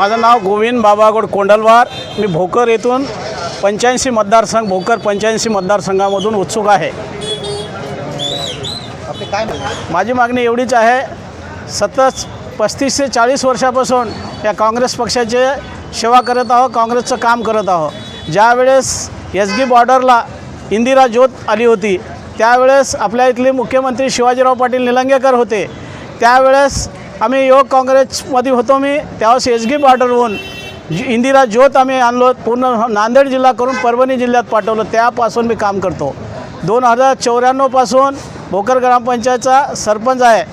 माझं नाव गोविंद बाबागोड कोंडलवार. मी भोकर येथून पंच्याऐंशी मतदारसंघ भोकर पंच्याऐंशी मतदारसंघामधून उत्सुक आहे. माझी मागणी एवढीच आहे सतत पस्तीस ते चाळीस वर्षापासून या काँग्रेस पक्षाचे सेवा करत आहोत काँग्रेसचं काम करत आहोत. ज्यावेळेस एस गी बॉर्डरला इंदिरा ज्योत आली होती त्यावेळेस आपल्या इथले मुख्यमंत्री शिवाजीराव पाटील निलंगेकर होते. त्यावेळेस आम्ही योग काँग्रेसमध्ये होतो मी त्यावेळेस एस गी बॉर्डरहून इंदिरा ज्योत आम्ही आणलो पूर्ण नांदेड जिल्हा करून परभणी जिल्ह्यात पाठवलं त्यापासून मी काम करतो. दोन हजार चौऱ्याण्णवपासून भोकर ग्रामपंचायतचा सरपंच आहे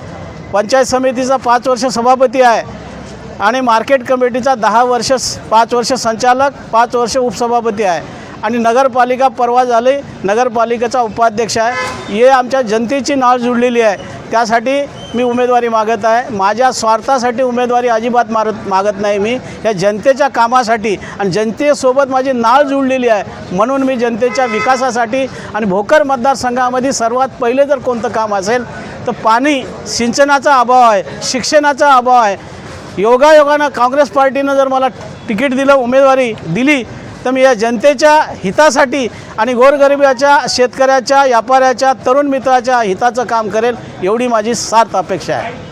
पंचायत समितीचा पाच वर्ष सभापती आहे आणि मार्केट कमिटीचा दहा वर्ष पाच वर्ष संचालक पाच वर्ष उपसभापती आहे. आणि नगरपालिका परवा झाली नगरपालिकेचा उपाध्यक्ष आहे. हे आमच्या जनतेची नाळ जुळलेली आहे. त्यासाठी मी उमेदवारी मागत आहे. माझ्या स्वार्थासाठी उमेदवारी अजिबात मारत मागत नाही मी. या जनतेच्या कामासाठी आणि जनतेसोबत माझी नाळ जुळलेली आहे. म्हणून मी जनतेच्या विकासासाठी आणि भोकर मतदारसंघामध्ये सर्वात पहिले जर कोणतं काम असेल तर पाणी सिंचनाचा अभाव आहे शिक्षणाचा अभाव आहे. योगायोगानं काँग्रेस पार्टीनं जर मला तिकीट दिलं उमेदवारी दिली तर मी या जनतेच्या हितासाठी आणि गोरगरिबाच्या शेतकऱ्याच्या व्यापाऱ्याच्या तरुण मित्राच्या हिताचं काम करेल एवढी माझी सात अपेक्षा आहे.